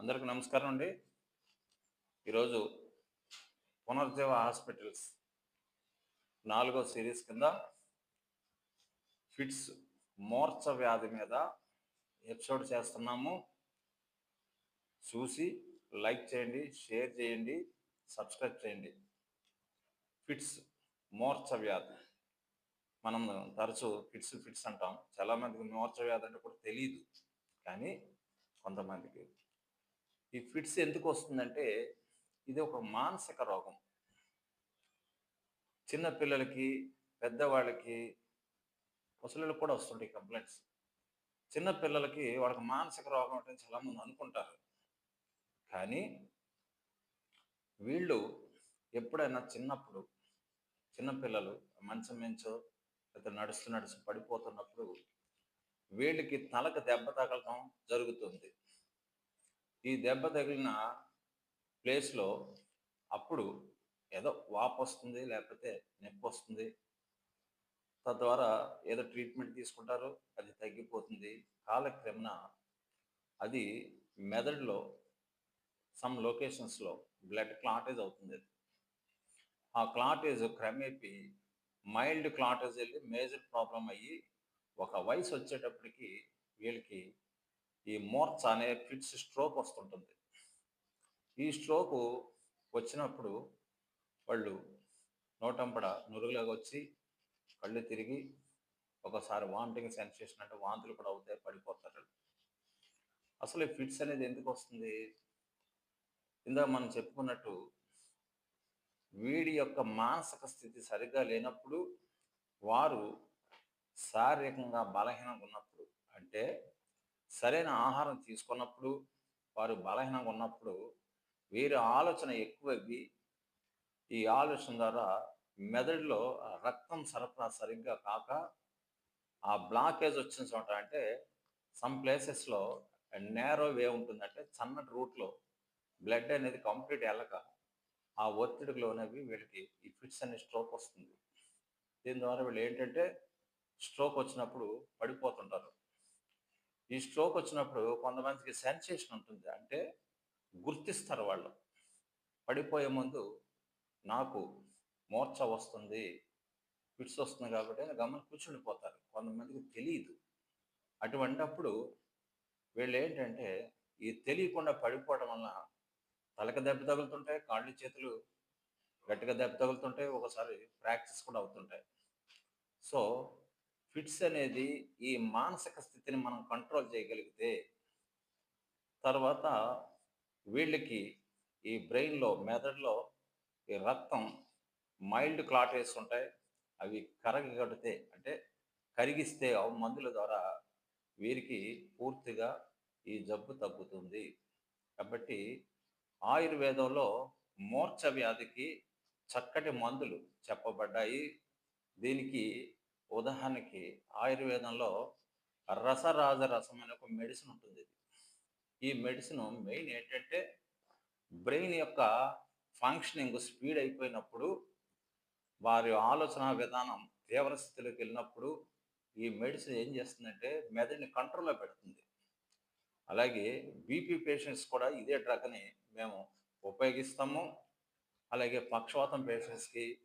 అందరికి నమస్కారం అండి. ఈరోజు పునర్జీవ హాస్పిటల్స్ నాలుగో సిరీస్ కింద ఫిట్స్ మోర్చ వ్యాధి మీద ఎపిసోడ్ చేస్తున్నాము. చూసి లైక్ చేయండి షేర్ చేయండి సబ్స్క్రైబ్ చేయండి. ఫిట్స్ మోర్చ వ్యాధి. మనం తరచూ ఫిట్స్ ఫిట్స్ అంటాం. చాలామందికి మోర్చ వ్యాధి అంటే కూడా తెలియదు కానీ కొంతమందికి ఈ ఫిట్స్ ఎందుకు వస్తుందంటే ఇది ఒక మానసిక రోగం. చిన్న పిల్లలకి పెద్దవాళ్ళకి ముసలిళ్ళకి కూడా వస్తుంటాయి కంప్లైంట్స్. చిన్న పిల్లలకి వాళ్ళకి మానసిక రోగం అంటే చాలామంది అనుకుంటారు. కానీ వీళ్ళు ఎప్పుడైనా చిన్నప్పుడు చిన్నపిల్లలు మంచం మించో లేదా నడుస్తూ నడుస్తూ పడిపోతున్నప్పుడు వీళ్ళకి తలకు దెబ్బ తగలటం జరుగుతుంది. ఈ దెబ్బ తగిలిన ప్లేస్లో అప్పుడు ఏదో వాపు వస్తుంది లేకపోతే నొప్పి వస్తుంది. తద్వారా ఏదో ట్రీట్మెంట్ తీసుకుంటారు అది తగ్గిపోతుంది. కాలక్రమేణా అది మెదడులో సమ్ లొకేషన్స్లో బ్లడ్ క్లాటేజ్ అవుతుంది. అది ఆ క్లాటేజ్ క్రమేపీ మైల్డ్ క్లాటేజ్ వెళ్ళి మేజర్ ప్రాబ్లం అయ్యి ఒక వయసు వచ్చేటప్పటికి వీళ్ళకి ఈ మోర్చ అనే ఫిట్స్ స్ట్రోక్ వస్తుంటుంది. ఈ స్ట్రోక్ వచ్చినప్పుడు వాళ్ళు నోటంపడ నురుగులాగా వచ్చి కళ్ళు తిరిగి ఒకసారి వామిటింగ్ సెన్సేషన్ అంటే వాంతులు కూడా అవుతాయి పడిపోతారు అసలు ఈ ఫిట్స్ అనేది ఎందుకు వస్తుంది? ఇందాక మనం చెప్పుకున్నట్టు వీడి యొక్క మానసిక స్థితి సరిగ్గా లేనప్పుడు వారు శారీరకంగా బలహీనంగా ఉన్నప్పుడు అంటే సరైన ఆహారం తీసుకున్నప్పుడు వారు బలహీనంగా ఉన్నప్పుడు వీరి ఆలోచన ఎక్కువవి ఈ ఆలోచన ద్వారా మెదడులో రక్తం సరఫరా సరిగ్గా కాక ఆ బ్లాకేజ్ వచ్చిన చోట అంటే సమ్ ప్లేసెస్లో నేరో వే ఉంటుందంటే సన్నటి రూట్లో బ్లడ్ అనేది కంప్లీట్ వెళ్ళక ఆ ఒత్తిడికి లోనవి వీళ్ళకి ఈ ఫిట్స్ అనే స్ట్రోక్ వస్తుంది. దీని ద్వారా వీళ్ళు ఏంటంటే స్ట్రోక్ వచ్చినప్పుడు పడిపోతుంటారు. ఈ స్ట్రోక్ వచ్చినప్పుడు కొంతమందికి సెన్సేషన్ ఉంటుంది. అంటే గుర్తిస్తారు వాళ్ళు. పడిపోయే ముందు నాకు మోర్చ వస్తుంది ఫిట్స్ వస్తుంది కాబట్టి గమని కూర్చుండిపోతారు. కొంతమందికి తెలియదు అటువంటప్పుడు వీళ్ళు ఏంటంటే ఈ తెలియకుండా పడిపోవడం వల్ల తలకి దెబ్బ తగులుతుంటాయి కాళ్ళు చేతులు గట్టిగా దెబ్బ తగులుతుంటాయి ఒకసారి ప్రాక్టీస్ కూడా అవుతుంటాయి. సో ఫిట్స్ అనేది ఈ మానసిక స్థితిని మనం కంట్రోల్ చేయగలిగితే తర్వాత వీళ్ళకి ఈ బ్రెయిన్లో మెదడులో ఈ రక్తం మైల్డ్ క్లాట్ ఉంటాయి. అవి కరగగడితే అంటే కరిగిస్తే మందుల ద్వారా వీరికి పూర్తిగా ఈ జబ్బు తగ్గుతుంది. కాబట్టి ఆయుర్వేదంలో మూర్ఛ వ్యాధికి చక్కటి మందులు చెప్పబడ్డాయి. దీనికి ఉదాహరణకి ఆయుర్వేదంలో రసరాజ రసం అనే ఒక మెడిసిన్ ఉంటుంది ఈ మెడిసిన్ మెయిన్ ఏంటంటే బ్రెయిన్ యొక్క ఫంక్షనింగ్ స్పీడ్ అయిపోయినప్పుడు వారి ఆలోచన విధానం తీవ్ర స్థితిలోకి వెళ్ళినప్పుడు ఈ మెడిసిన్ ఏం చేస్తుందంటే మెదడుని కంట్రోల్లో పెడుతుంది. అలాగే బీపీ పేషెంట్స్ కూడా ఇదే డ్రగ్ని మేము ఉపయోగిస్తాము. అలాగే పక్షవాతం పేషెంట్స్కి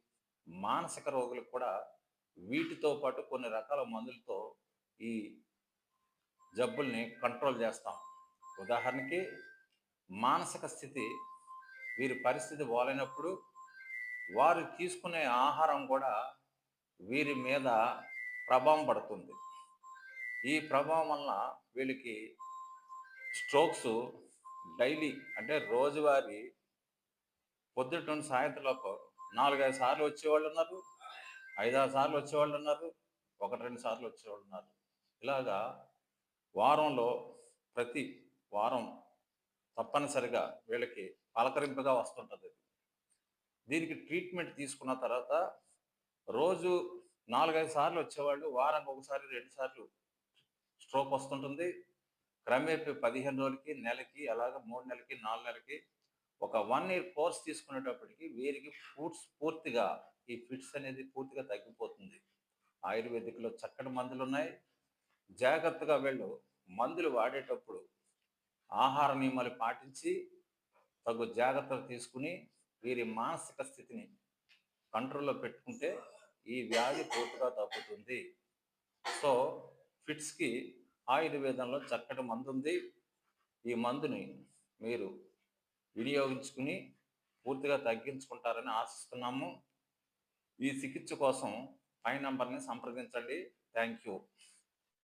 మానసిక రోగులకు కూడా వీటితో పాటు కొన్ని రకాల మందులతో ఈ జబ్బుల్ని కంట్రోల్ చేస్తాం. ఉదాహరణకి మానసిక స్థితి వీరి పరిస్థితి బాగాలేనప్పుడు వారు తీసుకునే ఆహారం కూడా వీరి మీద ప్రభావం పడుతుంది. ఈ ప్రభావం వల్ల వీళ్ళకి స్ట్రోక్స్ డైలీ అంటే రోజువారీ పొద్దుటను నుండి నాలుగైదు సార్లు వచ్చేవాళ్ళు ఉన్నారు. ఐదారు సార్లు వచ్చేవాళ్ళు ఉన్నారు ఒకటి రెండు సార్లు వచ్చేవాళ్ళు ఉన్నారు. ఇలాగా వారంలో ప్రతి వారం తప్పనిసరిగా వీళ్ళకి పలకరింపుగా వస్తుంటుంది దీనికి ట్రీట్మెంట్ తీసుకున్న తర్వాత రోజు నాలుగైదు సార్లు వచ్చేవాళ్ళు వారానికి ఒకసారి రెండు సార్లు స్ట్రోక్ వస్తుంటుంది. క్రమేపీ పదిహేను రోజులకి నెలకి అలాగే మూడు నెలలకి నాలుగు నెలలకి ఒక వన్ ఇయర్ కోర్స్ తీసుకునేటప్పటికి వీరికి ఫుడ్స్ పూర్తిగా ఈ ఫిట్స్ అనేది పూర్తిగా తగ్గిపోతుంది. ఆయుర్వేదిక్లో చక్కటి మందులు ఉన్నాయి జాగ్రత్తగా వెళ్ళు. మందులు వాడేటప్పుడు ఆహార నియమాలు పాటించి తగు జాగ్రత్తలు తీసుకుని వీరి మానసిక స్థితిని కంట్రోల్లో పెట్టుకుంటే ఈ వ్యాధి పూర్తిగా తగ్గుతుంది సో ఫిట్స్కి ఆయుర్వేదంలో చక్కటి మందు ఉంది ఈ మందుని మీరు వినియోగించుకుని పూర్తిగా తగ్గించుకుంటారని ఆశిస్తున్నాము. ఈ చికిత్స కోసం పై నంబర్ని సంప్రదించండి. Thank you.